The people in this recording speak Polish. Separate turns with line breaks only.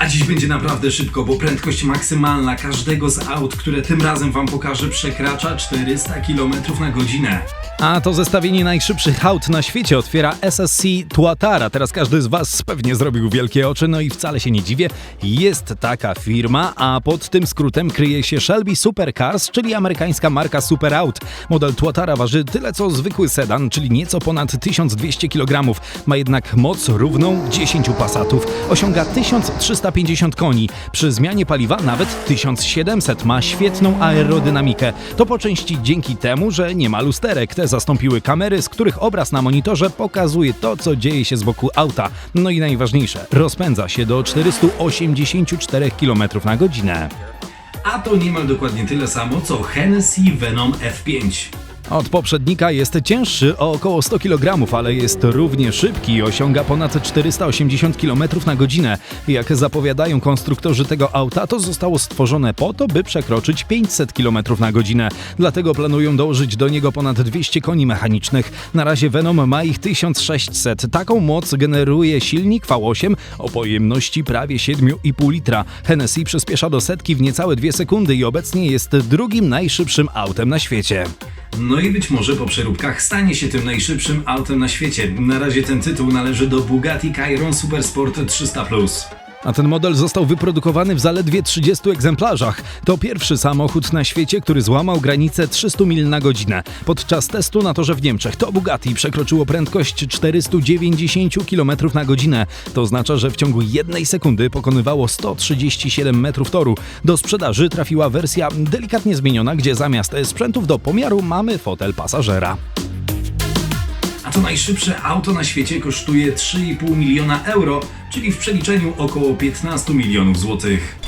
A dziś będzie naprawdę szybko, bo prędkość maksymalna każdego z aut, które tym razem wam pokażę, przekracza 400 km na godzinę.
A to zestawienie najszybszych aut na świecie otwiera SSC Tuatara. Teraz każdy z Was pewnie zrobił wielkie oczy, no i wcale się nie dziwię. Jest taka firma, a pod tym skrótem kryje się Shelby Supercars, czyli amerykańska marka Superaut. Model Tuatara waży tyle co zwykły sedan, czyli nieco ponad 1200 kg. Ma jednak moc równą 10 pasatów. Osiąga 1350 koni. Przy zmianie paliwa nawet 1700. Ma świetną aerodynamikę. To po części dzięki temu, że nie ma lusterek. Te zastąpiły kamery, z których obraz na monitorze pokazuje to, co dzieje się z boku auta. No i najważniejsze, rozpędza się do 484 km na godzinę.
A to niemal dokładnie tyle samo co Hennessy Venom F5.
Od poprzednika jest cięższy o około 100 kg, ale jest równie szybki i osiąga ponad 480 km na godzinę. Jak zapowiadają konstruktorzy tego auta, to zostało stworzone po to, by przekroczyć 500 km na godzinę. Dlatego planują dołożyć do niego ponad 200 koni mechanicznych. Na razie Venom ma ich 1600. Taką moc generuje silnik V8 o pojemności prawie 7,5 litra. Hennessy przyspiesza do setki w niecałe 2 sekundy i obecnie jest drugim najszybszym autem na świecie.
No i być może po przeróbkach stanie się tym najszybszym autem na świecie. Na razie ten tytuł należy do Bugatti Chiron Supersport 300
A ten model został wyprodukowany w zaledwie 30 egzemplarzach. To pierwszy samochód na świecie, który złamał granicę 300 mil na godzinę. Podczas testu na torze w Niemczech to Bugatti przekroczyło prędkość 490 km na godzinę. To oznacza, że w ciągu jednej sekundy pokonywało 137 metrów toru. Do sprzedaży trafiła wersja delikatnie zmieniona, gdzie zamiast sprzętów do pomiaru mamy fotel pasażera.
A to najszybsze auto na świecie kosztuje 3,5 miliona euro, czyli w przeliczeniu około 15 milionów złotych.